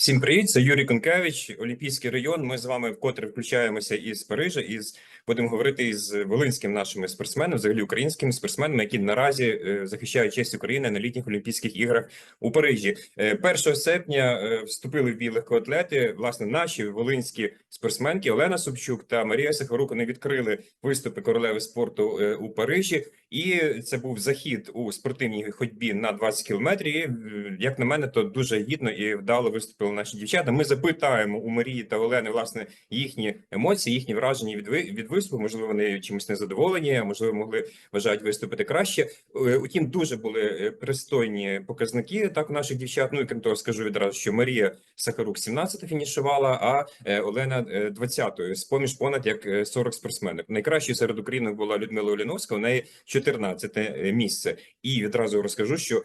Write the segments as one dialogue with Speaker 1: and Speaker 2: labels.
Speaker 1: Всім привіт, це Юрій Конкевич, Олімпійський район. Ми з вами вкотре включаємося із Парижа і будемо говорити із волинськими нашими спортсменами, взагалі українськими спортсменами, які наразі е, захищають честь України на літніх Олімпійських іграх у Парижі. Е, 1 серпня е, вступили в бій легкоатлети. Власне, наші волинські спортсменки Олена Собчук та Марія Сахарук вони відкрили виступи королеви спорту е, у Парижі. І це був захід у спортивній ходьбі на 20 кілометрів. Е, Як на мене, то дуже гідно і вдало виступили наші дівчата. Ми запитаємо у Марії та Олени власне їхні емоції, їхні враження від від виступу. Можливо, вони чимось незадоволені, а можливо, могли вважають виступити краще. Е, Утім, дуже були е, пристойні показники. Так у наших дівчат. Ну і крім того, скажу відразу, що Марія Сахарук 17 фінішувала, а е, Олена 20 з поміж понад як е, 40 спортсменів. Найкращою серед українок була Людмила Оліновська. У неї 14 місце. І відразу розкажу, що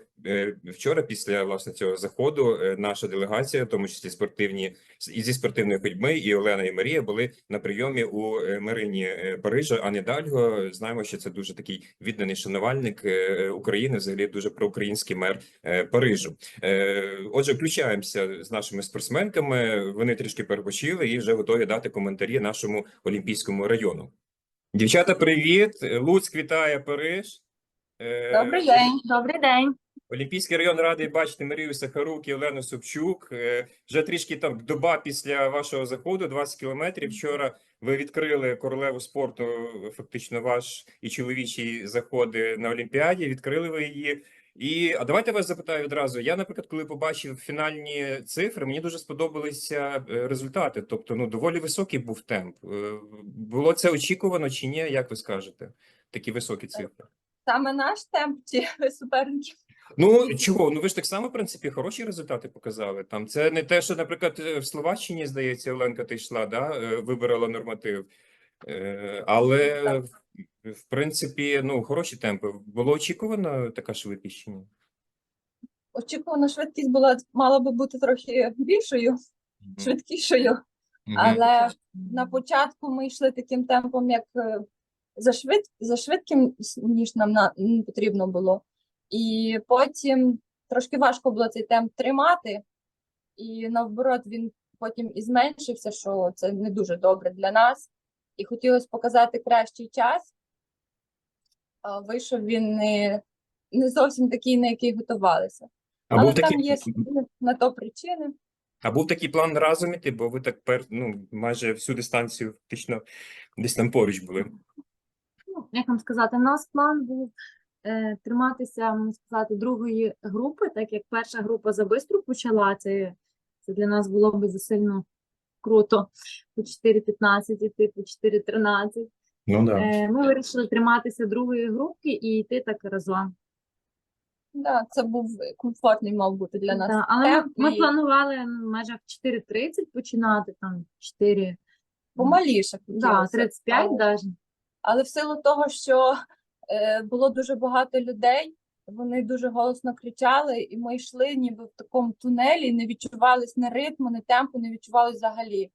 Speaker 1: вчора, після власне цього заходу, наша делегація, тому числі спортивні і зі спортивної ходьби, і Олена і Марія були на прийомі у е, Марині е, Парижа. А Недальго знаємо, що це дуже такий відданий шанувальник е, України, взагалі дуже проукраїнський мер Парижу. Отже, включаємося з нашими спортсменками. Вони трішки перепочили і вже готові дати коментарі нашому олімпійському району. Дівчата, привіт! Луцьк вітає Париж.
Speaker 2: Добрий день. Добрий день.
Speaker 1: Олімпійський район радий бачити Марію Сахарук і Олену Собчук. Е, Вже трішки там доба після вашого заходу, 20 кілометрів. Вчора ви відкрили королеву спорту, фактично ваш і чоловічі заходи на Олімпіаді. Відкрили ви її. І а давайте вас запитаю відразу. Я, наприклад, коли побачив фінальні цифри, мені дуже сподобалися е, результати. Тобто, ну доволі високий був темп. Е, Було це очікувано чи ні? Як ви скажете? Такі високі цифри.
Speaker 2: Саме наш темп чи суперників?
Speaker 1: Ну чого? Ну ви ж так само, в принципі, хороші результати показали. Там це не те, що, наприклад, е, в Словаччині, здається, Оленка, ти йшла, да, е, вибирала норматив. Е, Але в- принципі, ну хороші темпи. Було очікувано така швидкість чи ні?
Speaker 2: Очікувана швидкість була мала би бути трохи більшою,
Speaker 1: Мгм.
Speaker 2: швидкішою,
Speaker 1: Мгм.
Speaker 2: але на початку ми йшли таким темпом, як за швид, за швидким, ніж нам на, потрібно було. І потім трошки важко було цей темп тримати, і наоборот, він потім і зменшився, що це не дуже добре для нас. І хотілося показати кращий час. А вийшов він не, не зовсім такий, на який готувалися.
Speaker 1: А
Speaker 2: Але там
Speaker 1: такий,
Speaker 2: є на то причини.
Speaker 1: а був такий план разом іти, бо ви так пер, ну, майже всю дистанцію фактично десь там поруч були.
Speaker 3: Ну, як вам сказати, у нас план був триматися, можна сказати, другої групи, так як перша група за бистру почала, це, це для нас було б засильно круто по 4.15 іти, по 4.13.
Speaker 1: Ну да.
Speaker 3: Е, ми вирішили триматися другої групки і йти так разом.
Speaker 2: Да, це був комфортний, мав бути для нас.
Speaker 3: Да, але ми,
Speaker 2: темп,
Speaker 3: ми
Speaker 2: і
Speaker 3: планували ну, майже в 4.30 починати, там 4,
Speaker 2: помаліше
Speaker 3: да,
Speaker 2: хотілося.
Speaker 3: 35
Speaker 2: Але-
Speaker 3: навіть.
Speaker 2: Але в силу того, що е, було дуже багато людей, вони дуже голосно кричали, і ми йшли ніби в такому тунелі, не відчувались ні ритму, ні темпу, не відчувалось взагалі.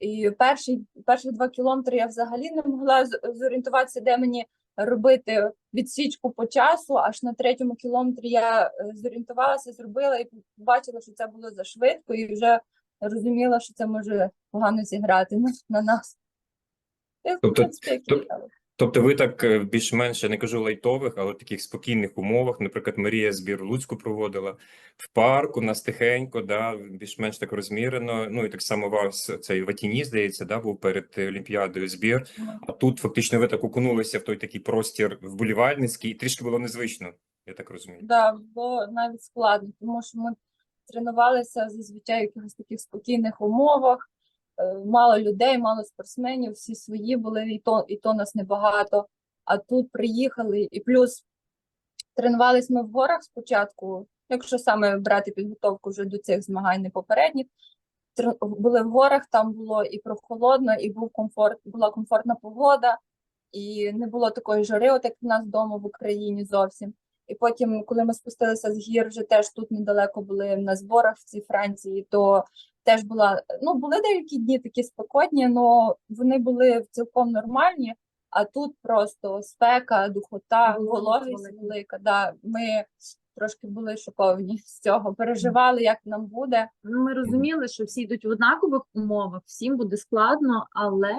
Speaker 2: І перші, перші два кілометри я взагалі не могла зорієнтуватися, де мені робити відсічку по часу. Аж на третьому кілометрі я е, зорієнтувалася, зробила і побачила, що це було за швидко, і вже розуміла, що це може погано зіграти на, на нас.
Speaker 1: Тобто- Тобто ви так е, більш-менш, я не кажу лайтових, але таких спокійних умовах, наприклад, Марія збір Луцьку проводила в парку, нас тихенько, да, більш-менш так розмірено. Ну і так само вас цей Ватіні, здається, да, був перед Олімпіадою збір. А тут фактично ви так окунулися в той такий простір вболівальницький, і трішки було незвично, я так розумію.
Speaker 2: Да, було навіть складно, тому що ми тренувалися зазвичай в якихось таких спокійних умовах, мало людей, мало спортсменів, всі свої були, і то, і то нас небагато. А тут приїхали, і плюс тренувалися ми в горах спочатку, якщо саме брати підготовку вже до цих змагань не попередніх. Були в горах, там було і прохолодно, і був комфорт, була комфортна погода, і не було такої жари, от як в нас вдома в Україні зовсім. І потім, коли ми спустилися з гір, вже теж тут недалеко були на зборах в цій Франції, то теж була, ну, були деякі дні такі спекотні, але вони були цілком нормальні, а тут просто спека, духота,
Speaker 3: Вологість велика.
Speaker 2: Да. Ми трошки були шоковані з цього, переживали, як нам буде.
Speaker 3: Ну, ми розуміли, що всі йдуть в однакових умовах, всім буде складно, але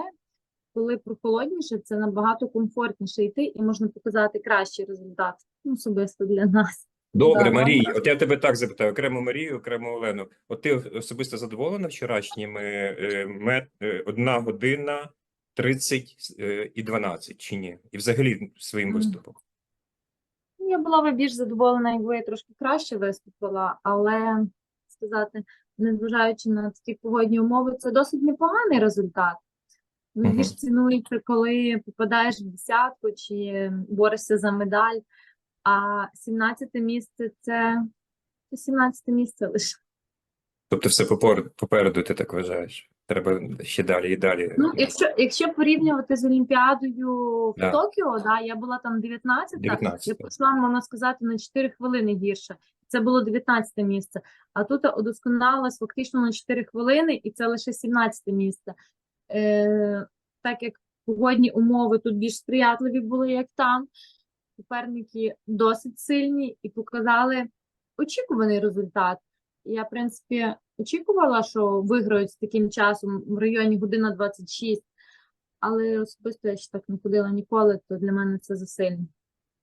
Speaker 3: коли прохолодніше, це набагато комфортніше йти і можна показати кращий результат ну, особисто для нас.
Speaker 1: Добре,
Speaker 2: Да,
Speaker 1: Марій, от я тебе так запитаю, окремо Марію, окремо Олену. От ти особисто задоволена вчорашніми е, мет, е, одна година 30 е, і 12, чи ні? І взагалі своїм виступом.
Speaker 3: Ну, Я була би більш задоволена, якби я трошки краще виступила, але сказати, незважаючи на такі погодні умови, це досить непоганий результат. Найбільш
Speaker 1: Мгм.
Speaker 3: цінується, коли попадаєш в десятку чи борешся за медаль, а 17 місце це це 17 місце лише.
Speaker 1: Тобто все попереду, ти так вважаєш? Треба ще далі і далі.
Speaker 3: Ну, якщо, якщо порівнювати з Олімпіадою в
Speaker 1: Да.
Speaker 3: Токіо, да, я була там 19,
Speaker 1: 19,
Speaker 3: я пройшла, можна сказати, на 4 хвилини гірше. Це було 19 місце. А тут удосконалилась фактично на 4 хвилини, і це лише 17 місце. Е, так як погодні умови тут більш сприятливі були, як там, суперники досить сильні і показали очікуваний результат. Я, в принципі, очікувала, що виграють з таким часом в районі година 26, але особисто я ще так не ходила ніколи, то для мене це засильно.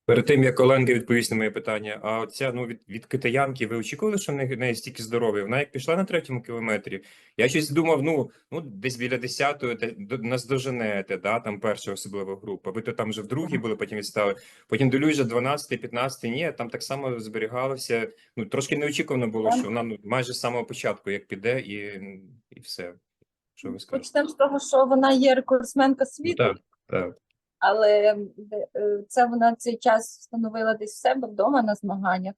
Speaker 1: Перед тим, як Оленка відповість на моє питання, а оця, ну, від, від китаянки, ви очікували, що в неї в неї стільки здоров'я? Вона як пішла на третьому кілометрі, я щось думав, ну, ну десь біля десятої до- нас доженете, да, там перша особлива група. Ви то там вже в другій були, потім відстали. Потім дивлюсь, вже 12 15 ні, там так само зберігалося. Ну, трошки неочікувано було, що вона ну, майже з самого початку як піде і, і все. Що ви скажете?
Speaker 2: Почнемо з того, що вона є рекордсменка
Speaker 1: Ну,
Speaker 2: світу,
Speaker 1: так, так.
Speaker 2: Але е, це вона цей час встановила десь в себе вдома на змаганнях.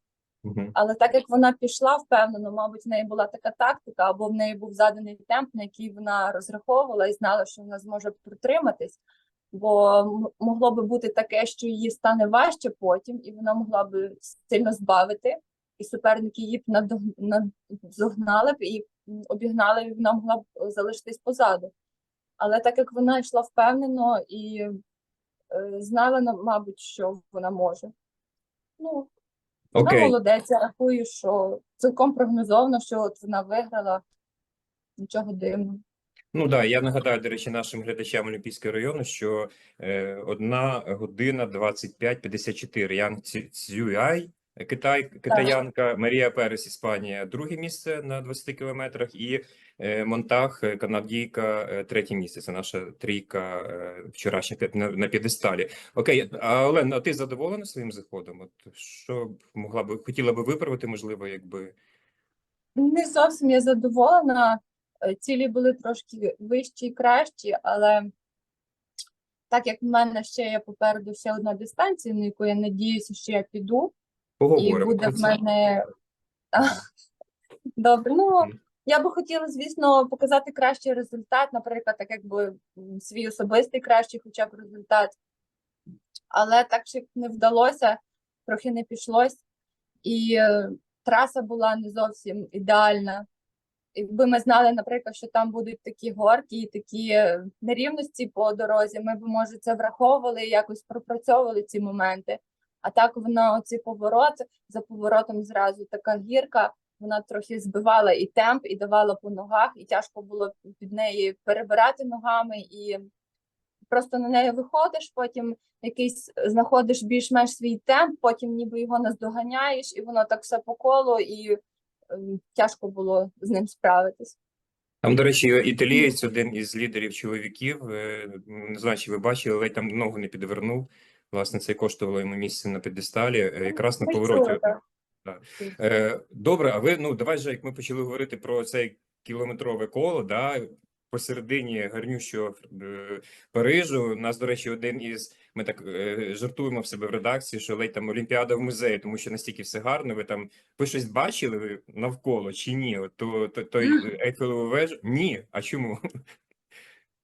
Speaker 2: Але так як вона пішла впевнено, мабуть, в неї була така тактика, або в неї був заданий темп, на який вона розраховувала і знала, що вона зможе протриматись. Бо могло би бути таке, що їй стане важче потім, і вона могла би сильно збавити, і суперники її б надог- наздогнали б і обігнали, і вона могла б залишитись позаду. Але так як вона йшла впевнено і знала, на- мабуть, що вона може. Ну, вона
Speaker 1: Окей.
Speaker 2: молодець, я рахую, що цілком прогнозовано, що от вона виграла. Нічого дивного.
Speaker 1: Ну да, я нагадаю, до речі, нашим глядачам Олімпійського району, що е, одна година 25-54. Ян Цюяй, Китай, китаянка, Марія Перес, Іспанія, друге місце на 20 кілометрах, і е, Монтах, е, канадійка, е, третє місце. Це наша трійка е, вчорашня на, п'єдесталі. Окей, а Олена, а ти задоволена своїм заходом? От що б могла би хотіла би виправити, можливо, якби
Speaker 2: Не зовсім я задоволена. Е, Цілі були трошки вищі і кращі, але так як в мене ще є попереду ще одна дистанція, на яку я надіюся, що я піду, і
Speaker 1: поговоримо
Speaker 2: буде в мене добре. Ну. Я би хотіла, звісно, показати кращий результат, наприклад, так якби свій особистий кращий, хоча б результат. Але так ще не вдалося, трохи не пішлось, і е, траса була не зовсім ідеальна. Якби ми знали, наприклад, що там будуть такі горки і такі е, нерівності по дорозі, ми б, може, це враховували і якось пропрацьовували ці моменти. А так вона оці поворот за поворотом зразу така гірка, вона трохи збивала і темп, і давала по ногах, і тяжко було під неї перебирати ногами, і просто на неї виходиш, потім якийсь знаходиш більш-менш свій темп, потім ніби його наздоганяєш, і воно так все по колу, і ем, тяжко було з ним справитись.
Speaker 1: Там, до речі, італієць, один із лідерів чоловіків, е, не знаю, чи ви бачили, ледь там ногу не підвернув. Власне, це коштувало йому місце на п'єдесталі, е, якраз на повороті. Е, Добре, а ви, ну, давай же, як ми почали говорити про це кілометрове коло, да, посередині гарнющого е, Парижу, у нас, до речі, один із, ми так е, жартуємо в себе в редакції, що ледь там Олімпіада в музеї, тому що настільки все гарно, ви там, ви щось бачили ви навколо чи ні? От, то, то, той Ейфелеву вежу? Ні, а чому?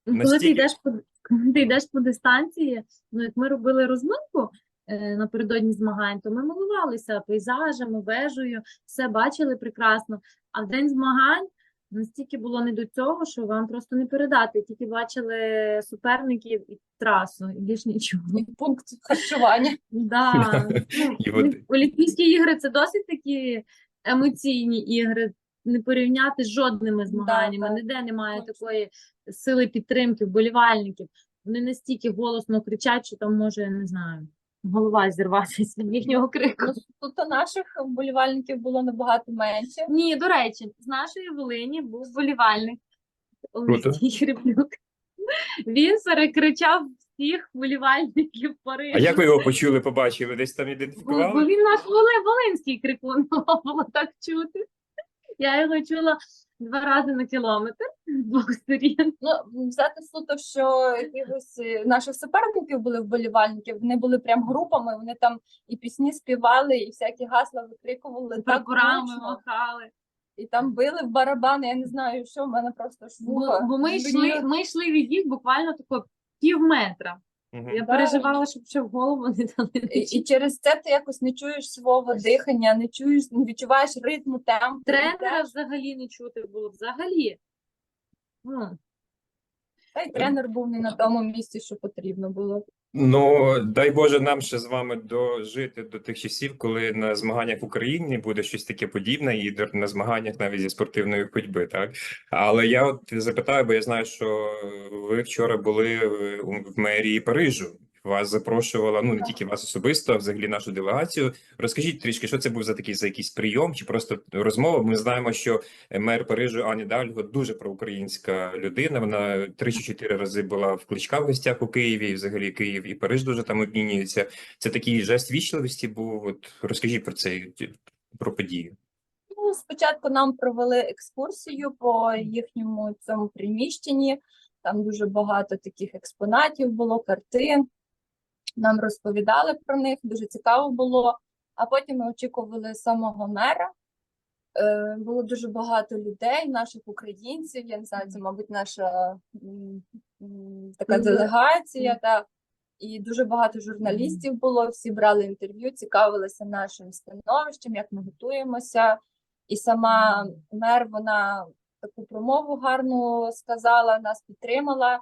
Speaker 3: Ну, Коли ти йдеш по коли ти йдеш по дистанції, ну як ми робили розминку напередодні змагань, то ми милувалися пейзажами, вежею, все бачили прекрасно. А в день змагань настільки було не до цього, що вам просто не передати. Тільки бачили суперників і трасу, і більш нічого.
Speaker 2: І пункт харчування.
Speaker 3: Да. Ну. Олімпійські ігри це досить такі емоційні ігри. Не порівняти з жодними змаганнями.
Speaker 2: так.
Speaker 3: Ніде немає
Speaker 2: Точно.
Speaker 3: такої сили підтримки вболівальників. Вони настільки голосно кричать, що там може, я не знаю, голова зірватися від їхнього крику.
Speaker 2: Ну, Тут наших вболівальників було набагато менше.
Speaker 3: Ні, до речі, з нашої Волині був вболівальник Олексій Хриплюк. Він перекричав всіх вболівальників Парижу.
Speaker 1: А як ви його почули, побачили? Десь там
Speaker 3: Бо, бо він наш Воли- волинський крикун, було так чути. Я його чула два рази на кілометр з двох сторін.
Speaker 2: Ну, взяти суто, що якихось е, наших суперників були вболівальників, вони були прям групами, вони там і пісні співали, і всякі гасла викрикували
Speaker 3: Прапорами махали.
Speaker 2: і там били в барабани. Я не знаю, що в мене просто ж
Speaker 3: Бо, бо ми йшли, ми йшли від їх буквально тако пів метра.
Speaker 1: Мгм.
Speaker 3: Я переживала, щоб ще в голову не дали.
Speaker 2: І, і через це ти якось не чуєш свого дихання, не чуєш, не відчуваєш ритму, темпу.
Speaker 3: Тренера взагалі не чути було. Взагалі. Ну,
Speaker 2: Та й тренер був не на тому місці, що потрібно було.
Speaker 1: Ну, дай Боже, нам ще з вами дожити до тих часів, коли на змаганнях в Україні буде щось таке подібне, і на змаганнях навіть зі спортивної ходьби, так? Але я от запитаю, бо я знаю, що ви вчора були в мерії Парижу. Вас запрошувала, ну не тільки вас особисто, а взагалі нашу делегацію. Розкажіть трішки, що це був за такий за якийсь прийом чи просто розмова? Ми знаємо, що мер Парижу Ані Дальго дуже проукраїнська людина. Вона три чи чотири рази була в Кличка в гостях у Києві, і взагалі Київ і Париж дуже там обмінюються. Це такий жест вічливості був. От розкажіть про це про подію.
Speaker 2: Ну, спочатку нам провели екскурсію по їхньому цьому приміщенні. Там дуже багато таких експонатів було, картин. Нам розповідали про них, дуже цікаво було. А потім ми очікували самого мера. Е, Було дуже багато людей, наших українців. Я не знаю, це, мабуть, наша м, м, така делегація. Та, і дуже багато журналістів було. Всі брали інтерв'ю, цікавилися нашим становищем, як ми готуємося. І сама мер вона таку промову гарну сказала, нас підтримала,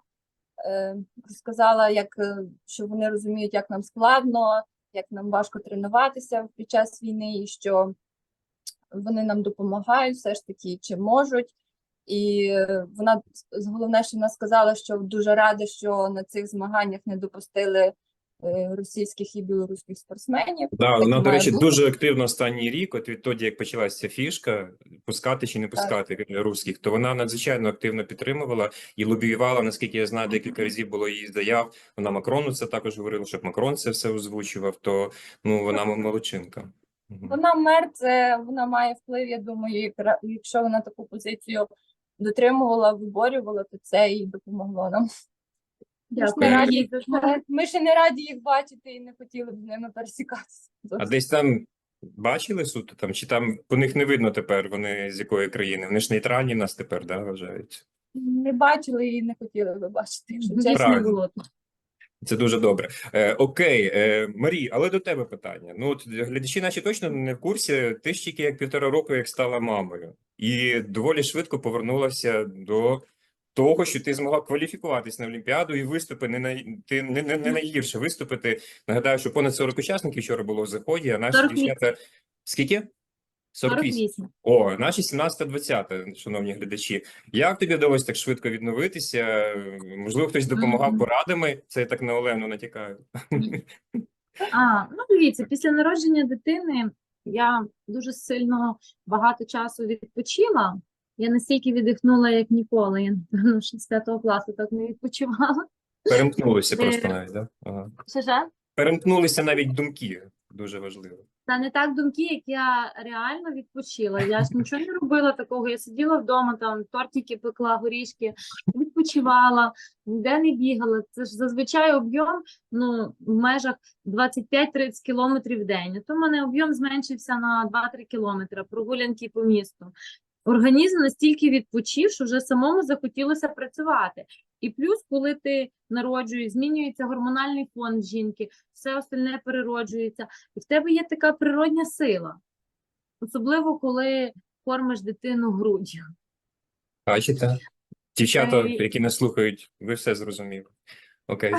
Speaker 2: е, розказала, як е, що вони розуміють, як нам складно, як нам важко тренуватися під час війни, і що вони нам допомагають все ж таки, чи можуть. І е, вона головне, що вона сказала, що дуже рада, що на цих змаганнях не допустили російських і білоруських спортсменів.
Speaker 1: Да,
Speaker 2: Так
Speaker 1: вона, до речі,
Speaker 2: бути.
Speaker 1: дуже активно останній рік, от відтоді, як почалася ця фішка, пускати чи не пускати русських, то вона надзвичайно активно підтримувала і лобіювала, наскільки я знаю, декілька разів було її заяв. Вона Макрону це також говорила, щоб Макрон це все озвучував, то ну вона молодчинка.
Speaker 2: Вона мер, це вона має вплив, я думаю, якщо вона таку позицію дотримувала, виборювала, то це і допомогло нам. Ми
Speaker 3: дякую.
Speaker 2: раді,
Speaker 3: їй
Speaker 2: ми ще не раді їх бачити і не хотіли б з ними пересікатися.
Speaker 1: А десь там бачили суто там, чи там по них не видно тепер, вони з якої країни? Вони ж нейтральні в нас тепер, да, вважають.
Speaker 2: Не бачили і не хотіли би бачити,
Speaker 3: не було.
Speaker 1: Це дуже добре. Е, окей, е, Марій, але до тебе питання. Ну, от глядачі наші точно не в курсі. Ти ж тільки як півтора року як стала мамою, і доволі швидко повернулася до того, що ти змогла кваліфікуватись на Олімпіаду і виступи не най... ти не, не, не найгірше виступити. Нагадаю, що понад 40 учасників вчора було в заході, а наші
Speaker 3: 48.
Speaker 1: дівчата скільки? 48.
Speaker 3: 48.
Speaker 1: О, наші 17-20, шановні глядачі. Як тобі вдалося так швидко відновитися? Можливо, хтось допомагав порадами? Це я так на Олену натякаю.
Speaker 3: А, ну дивіться, після народження дитини я дуже сильно багато часу відпочила. Я настільки віддихнула, як ніколи. Я, напевно, ще з п'ятого класу так не відпочивала.
Speaker 1: Перемкнулися
Speaker 3: Е,
Speaker 1: просто навіть, да? Ага.
Speaker 3: Ж?
Speaker 1: Перемкнулися навіть думки. Дуже важливо.
Speaker 3: Та не так думки, як я реально відпочила. Я ж нічого не робила такого. Я сиділа вдома, там тортики пекла, горішки, відпочивала, ніде не бігала. Це ж зазвичай об'єм ну, в межах 25-30 кілометрів в день. А то в мене об'єм зменшився на 2-3 кілометри, прогулянки по місту. Організм настільки відпочив, що вже самому захотілося працювати. І плюс, коли ти народжуєш, змінюється гормональний фон жінки, все остальне перероджується. І в тебе є така природня сила, особливо коли кормиш дитину груддю.
Speaker 1: Бачите? Дівчата, які нас слухають, ви все зрозуміли. Окей.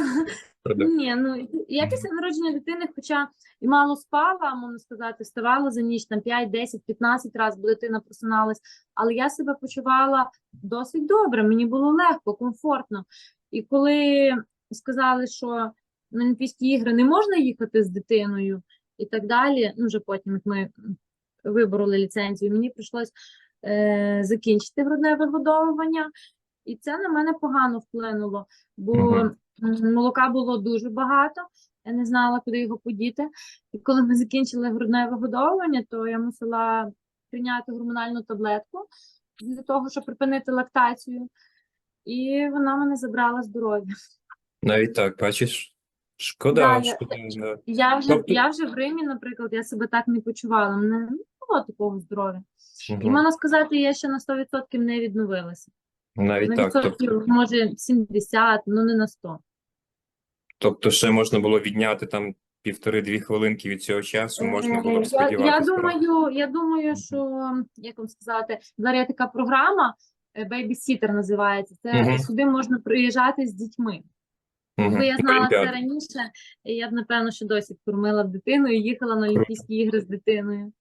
Speaker 3: Ні, ну я після народження дитини, хоча і мало спала, можна сказати, вставала за ніч там 5, 10, 15 разів, бо дитина просиналась, але я себе почувала досить добре, мені було легко, комфортно. І коли сказали, що на Олімпійські ігри не можна їхати з дитиною і так далі, ну вже потім як ми вибороли ліцензію, мені прийшлось е, закінчити грудне вигодовування, і це на мене погано вплинуло, бо молока було дуже багато, я не знала, куди його подіти. І коли ми закінчили грудне вигодовування, то я мусила прийняти гормональну таблетку для того, щоб припинити лактацію. І вона мене забрала здоров'я.
Speaker 1: Навіть так, бачиш? Шкода,
Speaker 3: Да,
Speaker 1: шкода. да.
Speaker 3: Я вже,
Speaker 1: Тобто-
Speaker 3: я вже в Римі, наприклад, я себе так не почувала. Мене не було такого здоров'я. І
Speaker 1: Мгм.
Speaker 3: можна сказати, я ще на 100% не відновилася.
Speaker 1: Навіть
Speaker 3: На
Speaker 1: так. Тобто,
Speaker 3: може, 70, ну не на 100.
Speaker 1: Тобто ще можна було відняти там півтори-дві хвилинки від цього часу, можна було б
Speaker 3: Я,
Speaker 1: сподіватися.
Speaker 3: я думаю, я думаю, що як вам сказати, зараз є така програма е, Babysitter називається. Це
Speaker 1: Мгм.
Speaker 3: сюди можна приїжджати з дітьми. Якби я
Speaker 1: На
Speaker 3: знала це раніше, я б напевно ще досі кормила б дитину і їхала на Олімпійські ігри з дитиною.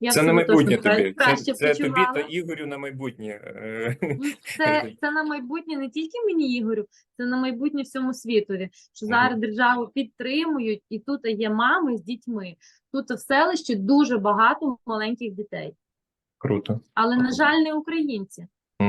Speaker 3: Я
Speaker 1: Це на майбутнє тобі. Це,
Speaker 3: краще
Speaker 1: це тобі та. Ігорю на майбутнє. Е,
Speaker 3: Це, це на майбутнє не тільки мені, Ігорю, це на майбутнє всьому світові. Що зараз державу підтримують, і тут є мами з дітьми. Тут в селищі дуже багато маленьких дітей.
Speaker 1: Круто.
Speaker 3: Але, на жаль, не українці.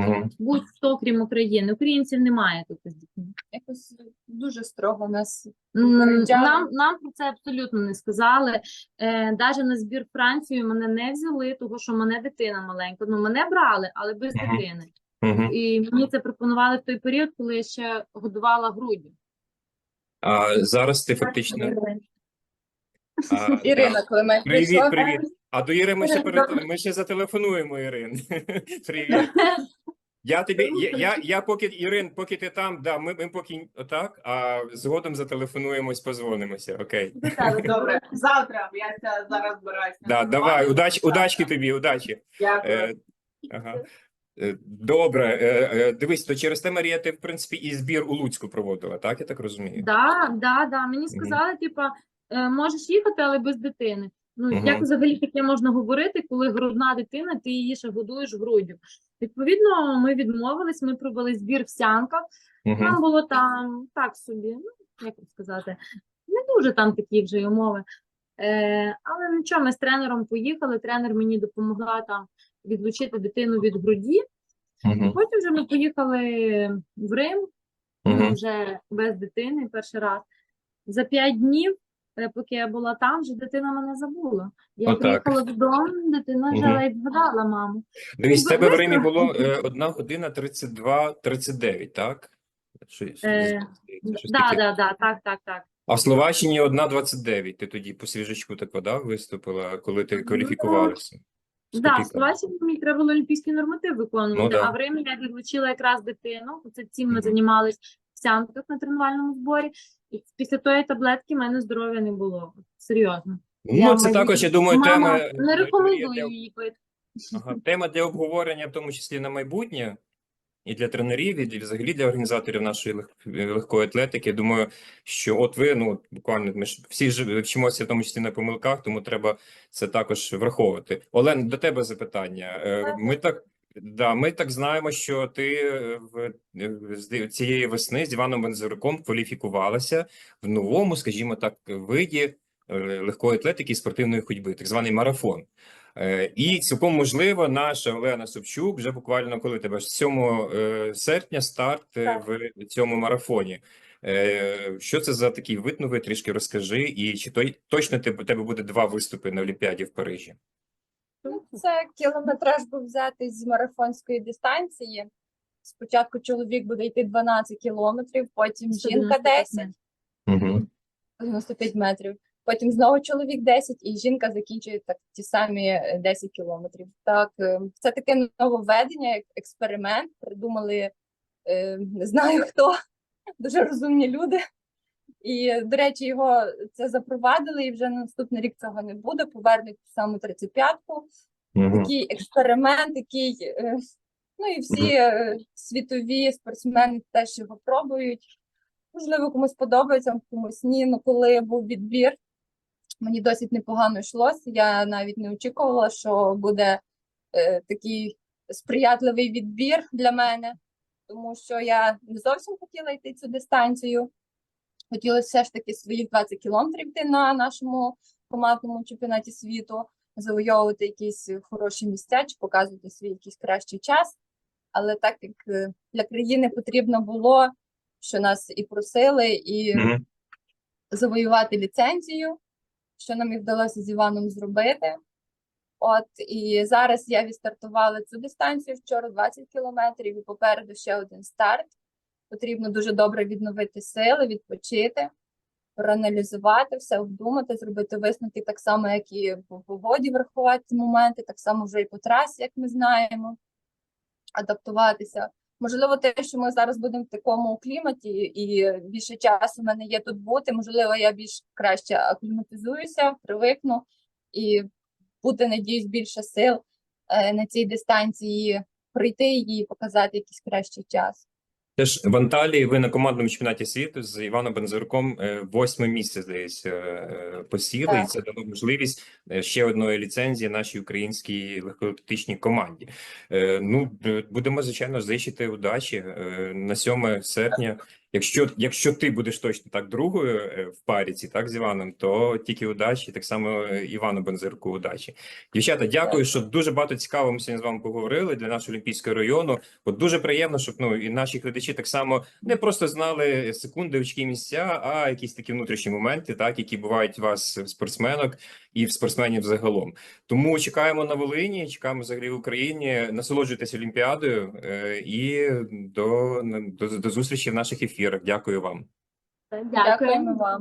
Speaker 1: Мгм.
Speaker 3: Будь-хто, крім України. Українців немає тут з дітьми.
Speaker 2: Якось дуже строго нас.
Speaker 3: Нам, нам про це абсолютно не сказали. Е, Даже на збір Францію мене не взяли, тому що мене дитина маленька. Ну, мене брали, але без
Speaker 1: Мгм.
Speaker 3: дитини.
Speaker 1: Мгм.
Speaker 3: І мені це пропонували в той період, коли я ще годувала груддю.
Speaker 1: А зараз ти фактично. А.
Speaker 2: Ірина Климент
Speaker 1: Привіт,
Speaker 2: прийшла.
Speaker 1: привіт. А до Іри ми ще перед... ми ще зателефонуємо, Ірин. Привіт. Я тобі, я, я, я поки Ірин, поки ти там, да, ми, ми поки отак, а згодом зателефонуємось, позвонимося. Окей.
Speaker 4: Добре, завтра я це зараз збираюся.
Speaker 1: Да, давай, удач, удачки тобі, удачі.
Speaker 4: Дякую.
Speaker 1: Е, ага. Е, Добре, е, е, дивись, то через те, Марія, ти, в принципі, і збір у Луцьку проводила, так? Я так розумію?
Speaker 3: Да, да, да. Мені сказали, типа, е, можеш їхати, але без дитини. Ну,
Speaker 1: Мгм.
Speaker 3: як взагалі таке можна говорити, коли грудна дитина, ти її ще годуєш груддю. Відповідно, ми відмовились, ми провели збір в Сянках.
Speaker 1: Мгм.
Speaker 3: Нам було там так собі, ну, як сказати, не дуже там такі вже й умови. Е, але нічого, ми з тренером поїхали, тренер мені допомогла там відлучити дитину від груді.
Speaker 1: Мгм.
Speaker 3: Потім вже ми поїхали в Рим,
Speaker 1: Мгм.
Speaker 3: вже без дитини перший раз. За п'ять днів, поки я була там, вже дитина мене забула. Я приїхала додому, дитина вже ледь згадала маму.
Speaker 1: Дивись, в тебе в Римі було е, 1 година 32, 39, так?
Speaker 3: Е,
Speaker 1: таке.
Speaker 3: да, да, так, так, так.
Speaker 1: А в Словаччині 1,29. Ти тоді по свіжачку так вода виступила, коли ти
Speaker 3: Ну,
Speaker 1: кваліфікувалася. З
Speaker 3: Да, в. Словаччині мені треба було олімпійський норматив виконувати,
Speaker 1: Ну, да.
Speaker 3: а в Римі я відлучила якраз дитину. Це цим ми
Speaker 1: Мгм.
Speaker 3: займалися в сянках на тренувальному зборі. І після тої таблетки в мене здоров'я не було. Серйозно.
Speaker 1: Ну,
Speaker 3: Я
Speaker 1: це
Speaker 3: маю-
Speaker 1: також, я думаю,
Speaker 3: Мама,
Speaker 1: тема,
Speaker 3: не рекомендую
Speaker 1: для-
Speaker 3: її пити.
Speaker 1: Ага, тема для обговорення, в тому числі на майбутнє, і для тренерів, і взагалі для організаторів нашої лег- легкої атлетики. Думаю, що от ви, ну буквально ми ж всі ж вчимося, в тому числі на помилках, тому треба це також враховувати. Олен, до тебе запитання. Е, Ми так. Да, ми так знаємо, що ти е, в е, з цієї весни з Іваном Бензуриком кваліфікувалася в новому, скажімо так, виді е, легкої атлетики і спортивної ходьби, так званий марафон. І цілком можливо, наша Олена Собчук вже буквально коли тебе ж 7 е, серпня старт
Speaker 2: Так.
Speaker 1: в цьому марафоні. Що це за такий вид новий? Трішки розкажи, і чи той точно тебе буде два виступи на Олімпіаді в Парижі?
Speaker 2: Ну, Це кілометраж був взятий з марафонської дистанції. Спочатку чоловік буде йти 12 кілометрів, потім жінка 10,
Speaker 1: Угу.
Speaker 2: 95 метрів. Потім знову чоловік 10, і жінка закінчує так ті самі е, 10 кілометрів. Так, е, це таке нововведення, як експеримент. Придумали е, не знаю хто, дуже розумні люди. І, до речі, його це запровадили, і вже на наступний рік цього не буде. Повернуть саму 35-ку.
Speaker 1: Угу.
Speaker 2: Такий експеримент, який е, Ну і всі е, світові спортсмени теж його пробують. Можливо, комусь подобається, комусь ні. Ну, коли був відбір, мені досить непогано йшлося. Я навіть не очікувала, що буде е, такий сприятливий відбір для мене, тому що я не зовсім хотіла йти цю дистанцію. Хотілося все ж таки свої 20 кілометрів йти на нашому командному чемпіонаті світу, завойовувати якісь хороші місця чи показувати свій якийсь кращий час. Але так як е, для країни потрібно було, що нас і просили, і завоювати ліцензію, що нам і вдалося з Іваном зробити. От і зараз я відстартувала цю дистанцію вчора 20 кілометрів, і попереду ще один старт. Потрібно дуже добре відновити сили, відпочити, проаналізувати все, обдумати, зробити висновки так само, як і по погоді врахувати моменти, так само вже і по трасі, як ми знаємо, адаптуватися. Можливо, те, що ми зараз будемо в такому кліматі, і більше часу в мене є тут бути. Можливо, я більш краще акліматизуюся, привикну і буде, надіюсь, більше сил е, на цій дистанції пройти її і показати якийсь кращий час.
Speaker 1: Теж в Анталії ви на командному чемпіонаті світу з Іваном Бензурком е, восьме місце, здається, посіли, посіли, і це дало можливість е, ще одної ліцензії нашій українській легкоатлетичній команді. Е, Ну, е, будемо, звичайно, зичити удачі е, на 7 серпня. Якщо, якщо ти будеш точно так другою е, в парі, ці, так, з Іваном, то тільки удачі, так само е, Івану Бензирку удачі. Дівчата, дякую, що дуже багато цікавого ми сьогодні з вами поговорили для нашого олімпійського району. От дуже приємно, щоб ну і наші глядачі так само не просто знали секундовички місця, а якісь такі внутрішні моменти, так які бувають у вас спортсменок і в спортсменів загалом. Тому чекаємо на Волині, чекаємо взагалі в Україні. Насолоджуйтесь Олімпіадою е, і до, до, до зустрічі в наших ефірах. Дякую вам.
Speaker 2: Дякуємо вам.